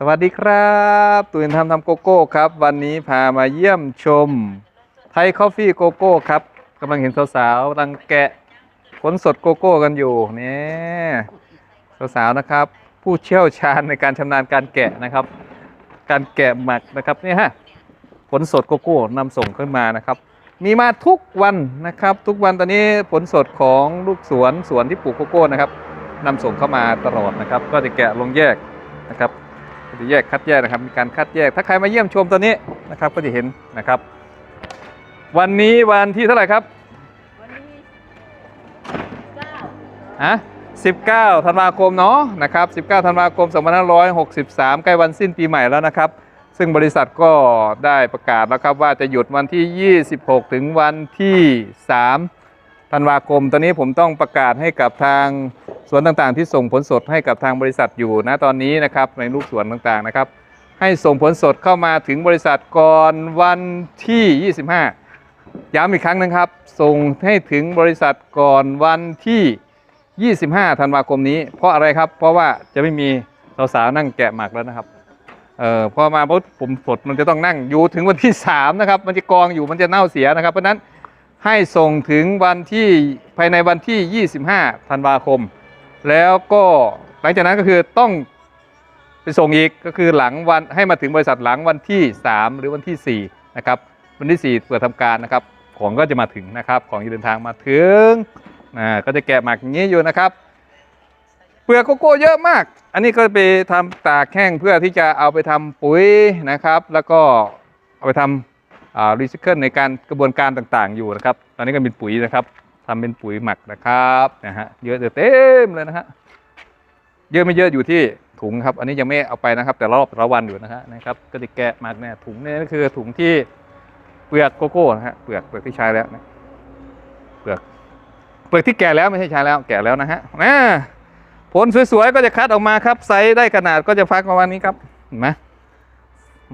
สวัสดีครับตื่นทำทำโกโก้ครับ วันนี้พามาเยี่ยมชมไทยคอฟฟี่โกโก้ครับกำลังเห็นสาวๆกำลังแกะผลสดโกโก้กันอยู่นี่สาวๆนะครับ ผู้เชี่ยวชาญในการชำนาญการแกะนะครับ การแกะหมักนะครับนี่ฮะผลสดโกโก้นำส่งขึ้นมานะครับ มีมาทุกวันนะครับ ทุกวันตอนนี้ผลสดของลูกสวนสวนที่ปลูกโกโก้นะครับนำส่งเข้ามาตลอดนะครับ ก็จะแกะลงแยกนะครับ ก็จะแยกคัดแยกนะครับ มีการคัดแยก ถ้าใครมาเยี่ยมชมตัวนี้นะครับ ก็จะเห็นนะครับ วันนี้วันที่เท่าไหร่ครับวันนี้เก้าอะ19ธันวาคมเนาะนะครับ 19ธันวาคม 2563 ใกล้วันสิ้นปีใหม่แล้วนะครับ ซึ่งบริษัทก็ได้ประกาศแล้วครับว่าจะหยุดวันที่ 26 ถึงวันที่ 3 ธันวาคม ตอนนี้ผมต้องประกาศให้กับทาง สวนต่างๆ ที่ส่งผลสดให้กับทางบริษัทอยู่นะตอนนี้นะครับในลูกสวนต่างๆนะครับ ให้ส่งผลสดเข้ามาถึงบริษัทก่อนวันที่ 25 ย้ำอีกครั้งหนึงครับ ส่งให้ถึงบริษัทก่อนวันที่ 25 ธันวาคมนี้ เพราะอะไรครับ เพราะว่าจะไม่มีสาวๆนั่งแกะหมากแล้วนะครับเอ่อพอมาปุ๊บผมสดมันจะต้องนั่งอยู่ถึงวันที่ 3 นะครับ มันจะกองอยู่มันจะเน่าเสียนะครับ เพราะฉะนั้นให้ส่งถึงวันที่ภายในวันที่ 25 ธันวาคม แล้วก็หลังจากนั้นก็คือต้องไปส่งอีกก็คือหลังวันให้มาถึงบริษัทหลังวันที่ 3 หรือวันที่4นะครับวันที่ 4 เปิดทำการนะครับ ของก็จะมาถึงนะครับของจะเดินทางมาถึงอ่าก็จะแกะหมากอย่างนี้อยู่นะครับเปลือกโกโก้เยอะมาก อันนี้ก็ไปทำตากแห้งเพื่อที่จะเอาไปทำปุ๋ยนะครับ แล้วก็เอาไปทำรีไซเคิลในการกระบวนการต่างๆอยู่นะครับ ตอนนี้ก็เป็นปุ๋ยนะครับ ทำเป็นปุ๋ยหมักนะครับนะฮะเยอะเต็มเลยนะฮะเยอะไม่เยอะอยู่ที่ถุงครับ อันนี้ยังไม่เอาไปนะครับ แต่รอบระวันอยู่นะฮะนะครับ ก็จะแกะหมากเนี่ยถุงเนี่ยก็คือถุงที่เปลือกโกโก้นะฮะเปลือกเปลือกที่ใช้แล้วนะเปลือกเปลือกที่แก่แล้วไม่ใช่ใช้แล้วแก่แล้วนะฮะนะผลสวยๆก็จะคัดออกมาครับไซส์ได้ขนาดก็จะฟักประมาณนี้ครับเห็นไหม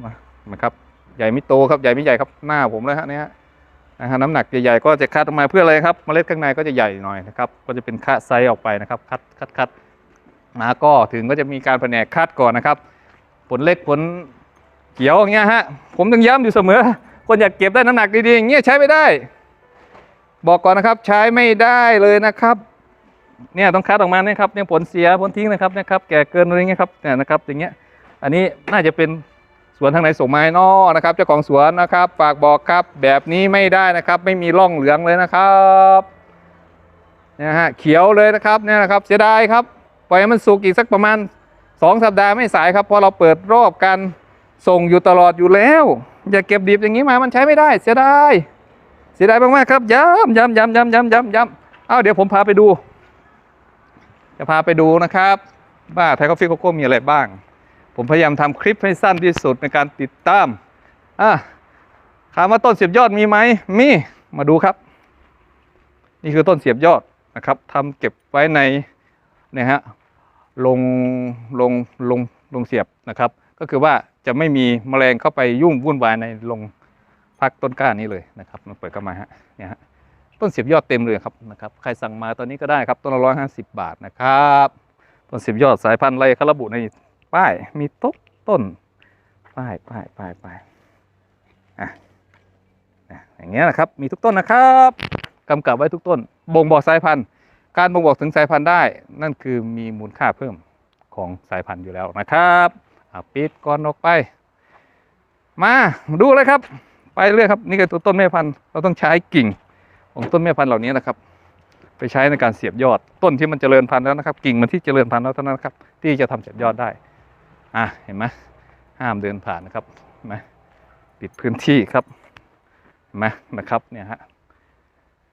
มาเห็นไหมครับ ใหญ่ไม่โตครับใหญ่ไม่ใหญ่ครับหน้าผมเลยฮะเนี่ย ฮะนะฮะน้ำหนักใหญ่ๆก็จะคัดออกมาเพื่ออะไรครับเมล็ดข้างในก็จะใหญ่หน่อยนะครับก็จะเป็นคัดไซส์ออกไปนะครับคัดคัดคัดมาก็ถึงก็จะมีการแผนกคัดก่อนนะครับ ผลเล็กผลเขียวอย่างเงี้ยฮะผมต้องย้ำอยู่เสมอ คนอยากเก็บได้น้ำหนักดีๆอย่างเงี้ยใช้ไม่ได้ บอกก่อนนะครับใช้ไม่ได้เลยนะครับเนี่ยต้องคัดออกมาเนี่ยครับเนี่ยผลเสียผลทิ้งนะครับเนะครับแก่เกินอะไรเงี้ยครับเนี่ยนะครับอย่างเงี้ยอันนี้น่าจะเป็น สวนทางไหนส่งไม้นอนะครับ เจ้าของสวนนะครับ ฝากบอกครับ แบบนี้ไม่ได้นะครับ ไม่มีร่องเหลืองเลยนะครับนี่ยฮะเขียวเลยนะครับเนี่ยนะครับ เสียดายครับปล่อยให้มันสุกอีกสักประมาณ 2 สัปดาห์ไม่สายครับพราะเราเปิดรอบการส่งอยู่ตลอดอยู่แล้ว อย่าเก็บดิบอย่างนี้มามันใช้ไม่ได้ เสียดายเสียดายมากๆครับย้ำย้ำย้ำย้ำย้ำย้ำย้ำเอาเดี๋ยวผมพาไปดู จะพาไปดูนะครับว่าไทยคอฟฟี่โกโก้มีอะไรบ้าง ผมพยายามทำคลิปให้สั้นที่สุดในการติดตามอะถามว่าต้นเสียบยอดมีไหมมีมาดูครับ นี่คือต้นเสียบยอดนะครับทำเก็บไว้ในนี่ฮะลงลงลงลงเสียบนะครับ ก็คือว่าจะไม่มีแมลงเข้าไปยุ่งวุ่นวายในลงพักต้นกล้านี้เลยนะครับมันเปิดเข้ามาฮะเนี่ยฮะต้นเสียบยอดเต็มเลยครับนะครับใครสั่งมาตอนนี้ก็ได้ครับต้นละร้อยห้าสิบบาทนะครับต้นเสียบยอดสายพันธุ์ไรเขาระบุใน ป้าย มีต้นต้น ป้ายป้ายป้ายป้ายอะอย่างเงี้ยนะครับ มีทุกต้นนะครับกำกับไว้ทุกต้น บ่งบอกสายพันธุ์ การบ่งบอกถึงสายพันธุ์ได้ นั่นคือมีมูลค่าเพิ่มของสายพันธุ์อยู่แล้วนะครับปิดก่อนออกไป มาดูเลยครับ ไปเรื่อยครับ นี่คือตัวต้นแม่พันธุ์ เราต้องใช้กิ่งของต้นแม่พันธุ์เหล่านี้นะครับ ไปใช้ในการเสียบยอด ต้นที่มันเจริญพันธุ์แล้วนะครับ กิ่งมันที่เจริญพันธุ์แล้วเท่านั้นครับ ที่จะทำเสียบยอดได้ อะเห็นไหมห้ามเดินผ่านนะครับนไหมปิดพื้นที่ครับเห็นไหมนะครับเนี่ยฮะ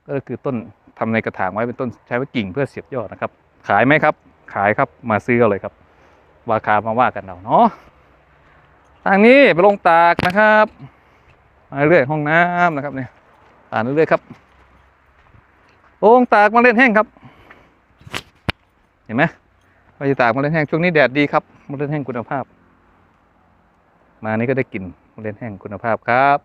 ก็คือต้นทำในกระถางไว้เป็นต้นใช้ไว้กิ่งเพื่อเสียบยอดนะครับ ขายไหมครับ ขายครับมาซื้อเอาเลยครับราคามาว่ากันเอาเนาะทางนี้ไปลงตากนะครับมาเรื่อยห้องน้ำนะครับเนี่ยผ่านเรื่อยครับโอ่งตากมาเล็ดแห้งครับ เห็นไหม เราจะตากเมล็ดแห้งช่วงนี้แดดดีครับเมล็ดแห้งคุณภาพ มานี้ก็ได้กลิ่นเมล็ดแห้งคุณภาพครับ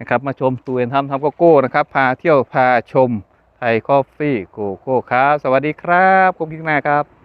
นะครับ มาชมตูเอนทำทำโกโก้นะครับ พาเที่ยวพาชมไทยคอฟฟี่โกโก้ครับ สวัสดีครับคุณพิกนาครับ